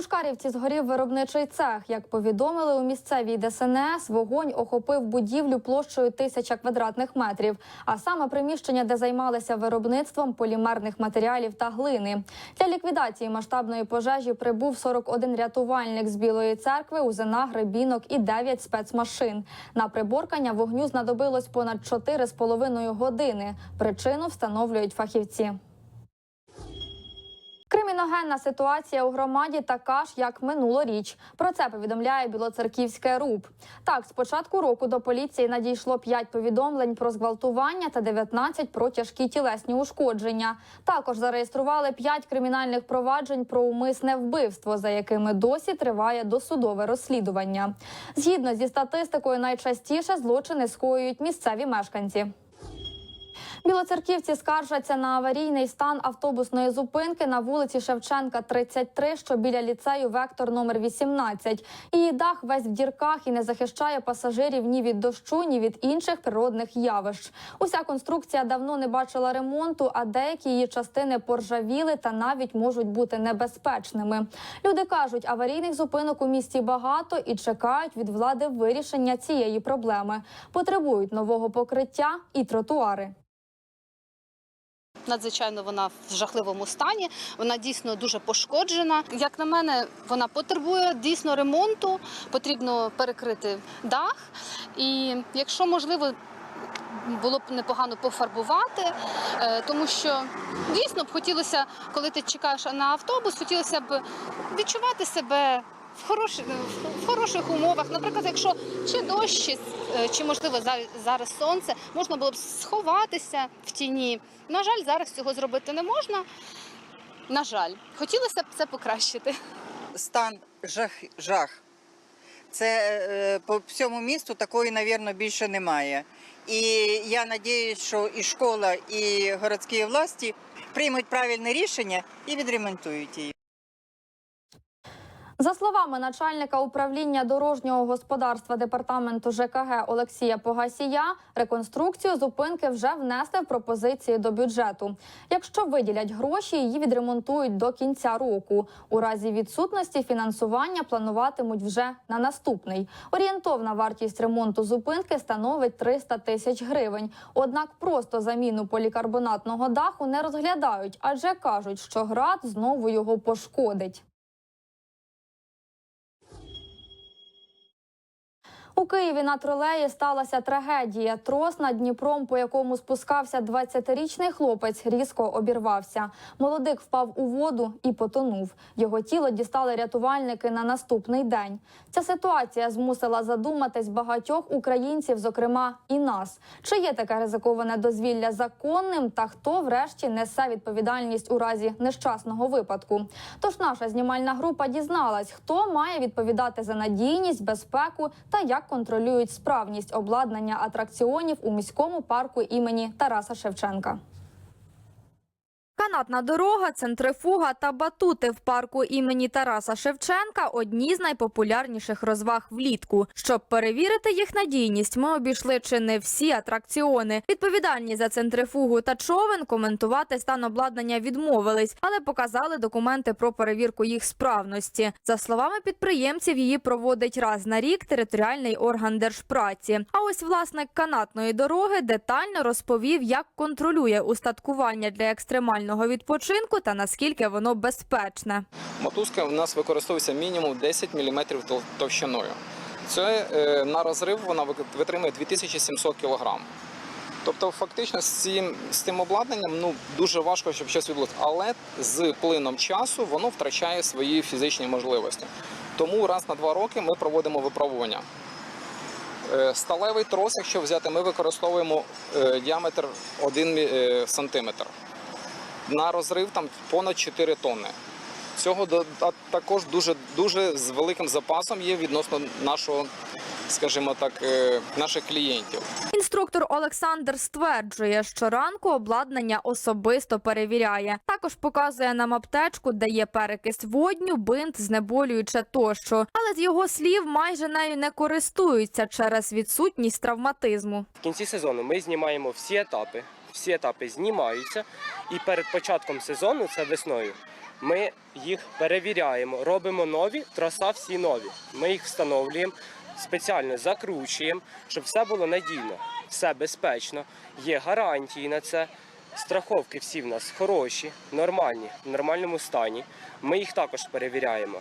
Пушкарівці згорів виробничий цех. Як повідомили у місцевій ДСНС, вогонь охопив будівлю площею тисяча квадратних метрів, а саме приміщення, де займалися виробництвом полімерних матеріалів та глини. Для ліквідації масштабної пожежі прибув 41 рятувальник з Білої церкви, узина, гребінок і 9 спецмашин. На приборкання вогню знадобилось понад 4,5 години. Причину встановлюють фахівці. Криміногенна ситуація у громаді така ж, як минулоріч. Про це повідомляє Білоцерківське РУП. Так, з початку року до поліції надійшло 5 повідомлень про зґвалтування та 19 про тяжкі тілесні ушкодження. Також зареєстрували 5 кримінальних проваджень про умисне вбивство, за якими досі триває досудове розслідування. Згідно зі статистикою, найчастіше злочини скоюють місцеві мешканці. Білоцерківці скаржаться на аварійний стан автобусної зупинки на вулиці Шевченка, 33, що біля ліцею Вектор номер 18. Її дах весь в дірках і не захищає пасажирів ні від дощу, ні від інших природних явищ. Уся конструкція давно не бачила ремонту, а деякі її частини поржавіли та навіть можуть бути небезпечними. Люди кажуть, аварійних зупинок у місті багато і чекають від влади вирішення цієї проблеми. Потребують нового покриття і тротуари. Надзвичайно вона в жахливому стані. Вона дійсно дуже пошкоджена. Як на мене, вона потребує дійсно ремонту. Потрібно перекрити дах. І якщо можливо. Було б непогано пофарбувати, е, тому що дійсно б хотілося, коли ти чекаєш на автобус, хотілося б відчувати себе в хороших, в хороших умовах. Наприклад, якщо чи дощ, чи, е, можливо зараз сонце, можна було б сховатися в тіні. На жаль, зараз цього зробити не можна. На жаль, хотілося б це покращити. стан жах. жах. Це е, по всьому місту такої, мабуть, більше немає. І я сподіваюся, що і школа, і городські власті приймуть правильне рішення і відремонтують її. За словами начальника управління дорожнього господарства департаменту ЖКГ Олексія Погасія, реконструкцію зупинки вже внесли в пропозиції до бюджету. Якщо виділять гроші, її відремонтують до кінця року. У разі відсутності фінансування плануватимуть вже на наступний. Орієнтовна вартість ремонту зупинки становить 300 тисяч гривень. Однак просто заміну полікарбонатного даху не розглядають, адже кажуть, що град знову його пошкодить. У Києві на тролеї сталася трагедія. Трос над Дніпром, по якому спускався 20-річний хлопець, різко обірвався. Молодик впав у воду і потонув. Його тіло дістали рятувальники на наступний день. Ця ситуація змусила задуматись багатьох українців, зокрема і нас. Чи є таке ризиковане дозвілля законним, та хто врешті несе відповідальність у разі нещасного випадку? Тож наша знімальна група дізналась, хто має відповідати за надійність, безпеку та як контролюють справність обладнання атракціонів у міському парку імені Тараса Шевченка. Канатна дорога, центрифуга та батути в парку імені Тараса Шевченка одні з найпопулярніших розваг влітку. Щоб перевірити їх надійність, ми обійшли чи не всі атракціони. Відповідальні за центрифугу та човен коментувати стан обладнання відмовились, але показали документи про перевірку їх справності. За словами підприємців, її проводить раз на рік територіальний орган держпраці. А ось власник канатної дороги детально розповів, як контролює устаткування для екстремального відпочинку та наскільки воно безпечне. Мотузка у нас використовується мінімум 10 мм товщиною. Це е, на розрив вона витримує 2700 кг. Тобто, фактично, з цим, з цим обладнанням ну, дуже важко, щоб щось відбулося. Але з плином часу воно втрачає свої фізичні можливості. Тому раз на два роки ми проводимо випробування. Е, Сталевий трос, якщо взяти, ми використовуємо е, діаметр 1 см. На розрив там понад 4 тонни. Цього до- а також дуже дуже з великим запасом є відносно нашого, скажімо так, е, наших клієнтів. Інструктор Олександр стверджує, що ранку обладнання особисто перевіряє. Також показує нам аптечку, де є перекис водню, бинт, знеболююче тощо. Але з його слів майже нею не користуються через відсутність травматизму. В кінці сезону ми знімаємо всі етапи. Всі етапи знімаються, і перед початком сезону, це весною, Ми їх перевіряємо, робимо нові, троса всі нові. Ми їх встановлюємо, спеціально закручуємо, щоб все було надійно, все безпечно. Є гарантії на це. Страховки всі в нас хороші, нормальні, в нормальному стані. Ми їх також перевіряємо.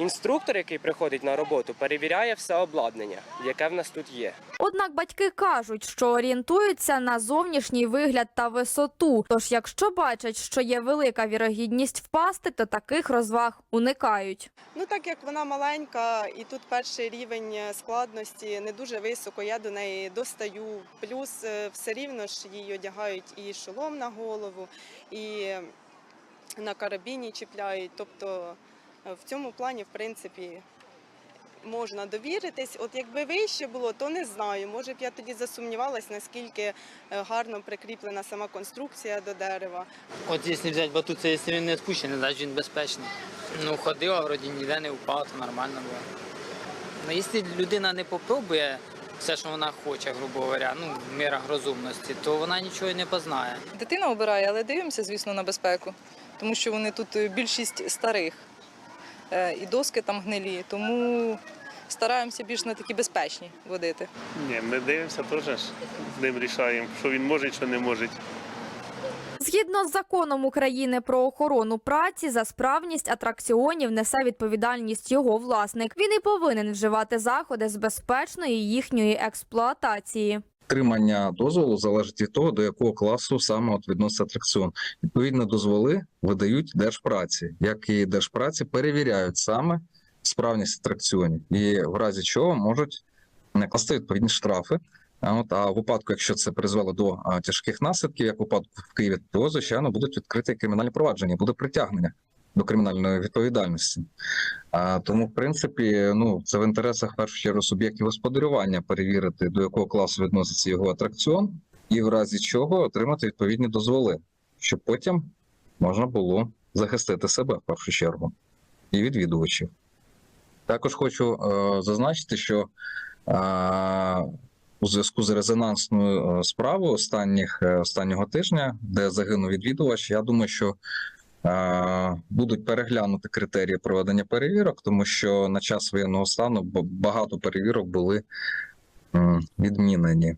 Інструктор, який приходить на роботу, перевіряє все обладнання, яке в нас тут є. Однак батьки кажуть, що орієнтуються на зовнішній вигляд та висоту. Тож, якщо бачать, що є велика вірогідність впасти, то таких розваг уникають. Ну так як вона маленька, і тут перший рівень е, складності не дуже високо, я до неї достаю. Плюс е, все рівно ж їй одягають і шолом на голову, і на карабіні чіпляють. Тобто е, в цьому плані, в принципі, можна довіритись. От якби вище було, то не знаю. Може б я тоді засумнівалась, наскільки е, гарно прикріплена сама конструкція до дерева. От якщо взяти батут, це якщо він не спущений, значить він безпечний. Ну, ходила, вроді ніде не впав, то нормально було. Ну, якщо людина не попробує все, що вона хоче, грубо говоря, ну, в мірах розумності, то вона нічого й не познає. Дитина обирає, але дивимося, звісно, на безпеку, тому що вони тут е, більшість старих і доски там гнилі, тому стараємося більш на такі безпечні водити. Ні, ми дивимося теж з ним рішаємо, що він може, що не може. Згідно з законом України про охорону праці, за справність атракціонів несе відповідальність його власник. Він і повинен вживати заходи з безпечної їхньої експлуатації. Отримання дозволу залежить від того, до якого класу саме от відноситься атракціон. Відповідно, дозволи видають держпраці, як і держпраці перевіряють саме справність атракціонів, і в разі чого можуть накласти відповідні штрафи. А от а в випадку, якщо це призвело до тяжких наслідків, як у випадку в Києві, то звичайно будуть відкриті кримінальні провадження, буде притягнення до кримінальної відповідальності. А, тому, в принципі, ну це в інтересах в першу чергу суб'єктів господарювання перевірити, до якого класу відноситься його атракціон, і в разі чого отримати відповідні дозволи, щоб потім можна було захистити себе в першу чергу і відвідувачів. Також хочу е, зазначити, що е, у зв'язку з резонансною е, справою останніх е, останнього тижня, де загинув відвідувач, я думаю, що будуть переглянути критерії проведення перевірок, тому що на час воєнного стану багато перевірок були відмінені.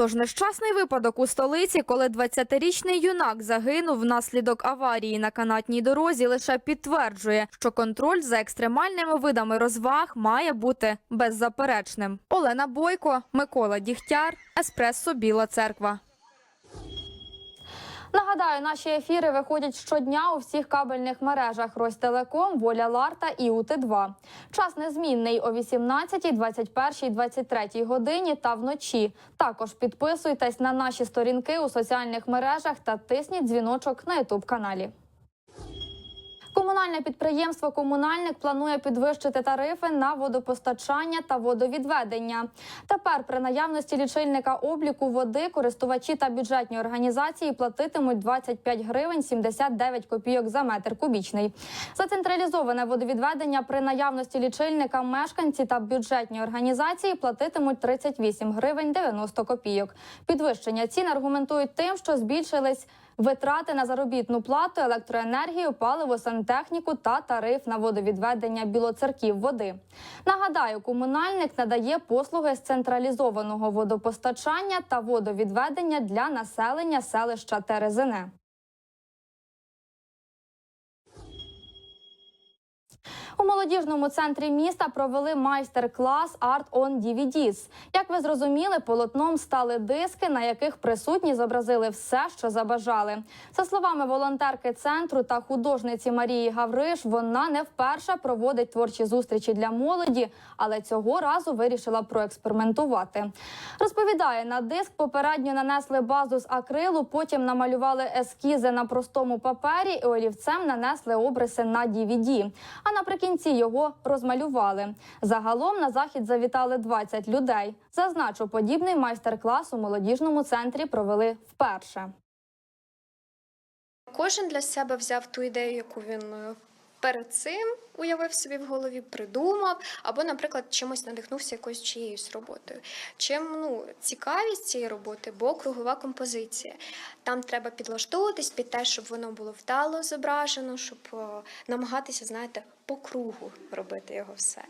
Тож нещасний випадок у столиці, коли 20-річний юнак загинув внаслідок аварії на канатній дорозі, лише підтверджує, що контроль за екстремальними видами розваг має бути беззаперечним. Олена Бойко, Микола Дігтяр, Еспресо Біла Церква. Нагадаю, наші ефіри виходять щодня у всіх кабельних мережах Ростелеком, Воля Ларта і УТ2. Час незмінний о 18, 21, 23 годині та вночі. Також підписуйтесь на наші сторінки у соціальних мережах та тисніть дзвіночок на Ютуб каналі. Комунальне підприємство Комунальник планує підвищити тарифи на водопостачання та водовідведення. Тепер при наявності лічильника обліку води користувачі та бюджетні організації платитимуть 25 гривень 79 копійок за метр кубічний. За централізоване водовідведення при наявності лічильника мешканці та бюджетні організації платитимуть 38 гривень 90 копійок. Підвищення цін аргументують тим, що збільшились Витрати на заробітну плату, електроенергію, паливо, сантехніку та тариф на водовідведення білоцерків води. Нагадаю, комунальник надає послуги з централізованого водопостачання та водовідведення для населення селища Терезине. У молодіжному центрі міста провели майстер-клас Art on DVDs. Як ви зрозуміли, полотном стали диски, на яких присутні зобразили все, що забажали. За словами волонтерки центру та художниці Марії Гавриш, вона не вперше проводить творчі зустрічі для молоді, але цього разу вирішила проекспериментувати. Розповідає, на диск попередньо нанесли базу з акрилу, потім намалювали ескізи на простому папері і олівцем нанесли обриси на DVD. А наприкінці його розмалювали. Загалом на захід завітали 20 людей. Зазначу, подібний майстер-клас у молодіжному центрі провели вперше. Кожен для себе взяв ту ідею, яку він е, перед цим уявив собі в голові, придумав, або, наприклад, чимось надихнувся якоюсь чиєюсь роботою. Чим ну, цікавість цієї роботи, бо кругова композиція. Там треба підлаштовуватись під те, щоб воно було вдало зображено, щоб е, намагатися, знаєте, по кругу робити його все.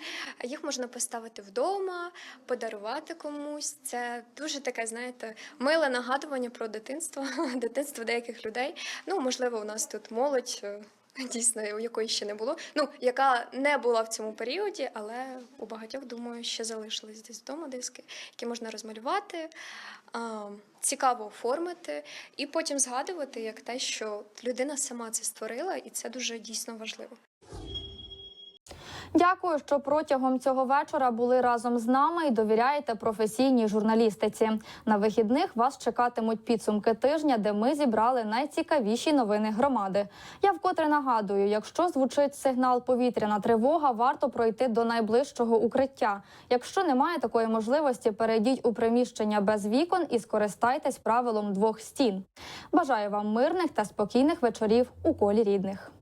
Їх можна поставити вдома, подарувати комусь. Це дуже таке, знаєте, миле нагадування про дитинство, дитинство деяких людей. Ну, можливо, у нас тут молодь. Дійсно, у якої ще не було, ну яка не була в цьому періоді, але у багатьох, думаю, ще залишились десь вдома диски, які можна розмалювати, цікаво оформити, і потім згадувати як те, що людина сама це створила, і це дуже дійсно важливо. Дякую, що протягом цього вечора були разом з нами і довіряєте професійній журналістиці. На вихідних вас чекатимуть підсумки тижня, де ми зібрали найцікавіші новини громади. Я вкотре нагадую, якщо звучить сигнал повітряна тривога, варто пройти до найближчого укриття. Якщо немає такої можливості, перейдіть у приміщення без вікон і скористайтесь правилом двох стін. Бажаю вам мирних та спокійних вечорів у колі рідних.